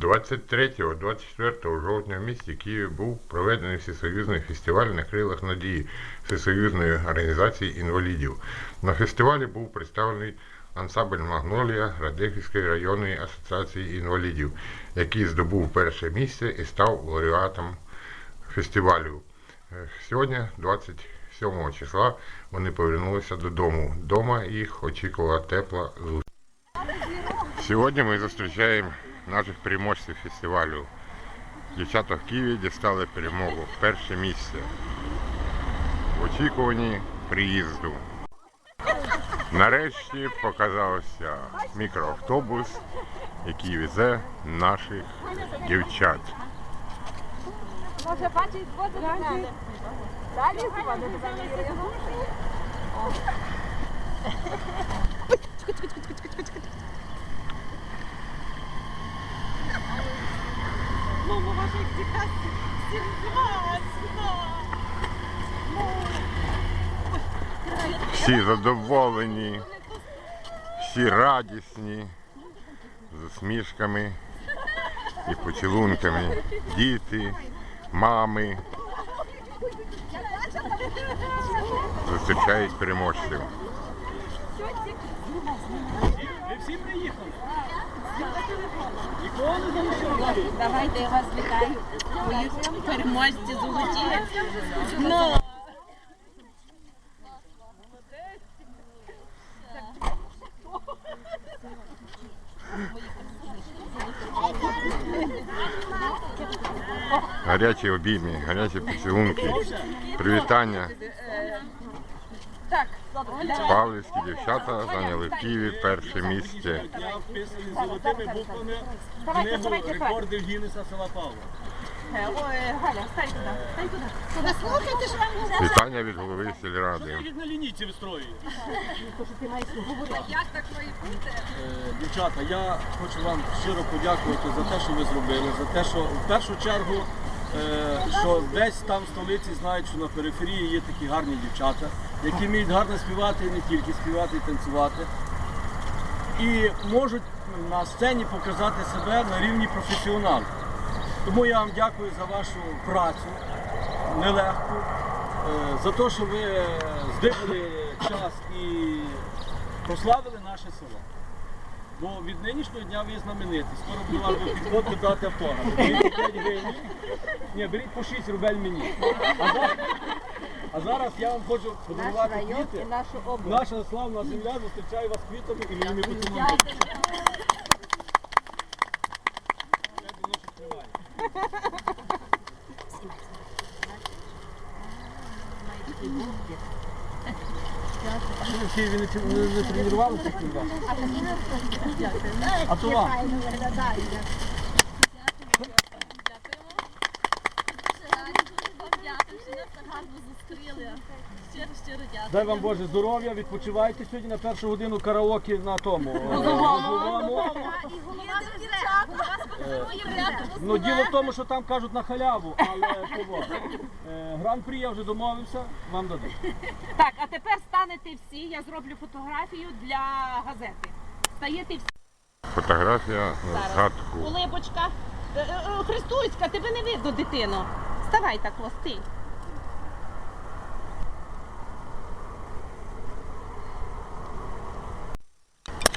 23-24 жовтня в місті Києві був проведений всесоюзний фестиваль на крилах надії Всесоюзної організації інвалідів. На фестивалі був представлений ансамбль Магнолія Радехівської районної асоціації інвалідів, який здобув перше місце і став лауреатом фестивалю. Е, Сьогодні, 27 числа, вони повернулися додому. Дома їх очікувала тепла зустріч. Сьогодні ми зустрічаємо наших переможців фестивалю. Дівчата в Києві дістали перемогу. Перше місце в очікуванні приїзду. Нарешті показався мікроавтобус, який везе наших дівчат. Може, бачить, воду далі. Далі звони Всі задоволені, всі радісні, з усмішками і поцілунками. Діти, мами зустрічають переможців. Ви всі приїхали? Давайте я вас вітаю. Мої переможці золоті. Ну, Гарячі обійми, гарячі поцілунки, привітання. Так, Павлівські дівчата зайняли в Києві перше місце. Я вписаний золотими буквами в книгу рекордів Гіннеса села Павла. Е, Галя, стань туди, стань туди. Ви слухайте, що вам? Вітання від голови сільради. Як на лінійці вистроює. Як так має бути? Е, Дівчата, я хочу вам щиро подякувати за те, що ви зробили, за те, що в першу чергу, е, що десь там в столиці знають, що на периферії є такі гарні дівчата, які вміють гарно співати і не тільки співати і танцювати. І можуть на сцені показати себе на рівні професіоналів. Тому я вам дякую за вашу працю нелегку, е, за те, що ви здибали час і прославили наше село. Бо від нинішнього дня ви знамениті. Скоро буду вам підходити дати автограф. Беріть 5 гривень. Ні, беріть по 6 рубель мені. А зараз, а зараз я вам хочу подарувати квіти. нашу область. Наша славна земля зустрічає вас квітами і моїми поцілунками. Я думаю, що триває. Що ви не, не, не тренували таким вас? А то вам. Дай вам Боже здоров'я, відпочивайте сьогодні на першу годину караоке на тому. е, Лозовому. Ну діло в тому, що там кажуть на халяву, але. Е, Гран-прі я вже домовився, вам дадуть. Так, а тепер станете всі, я зроблю фотографію для газети. Стаєте всі. Фотографія згадку. Улибочка. Е, е, Христуська, тебе не видно, дитино. Вставай так, ласти.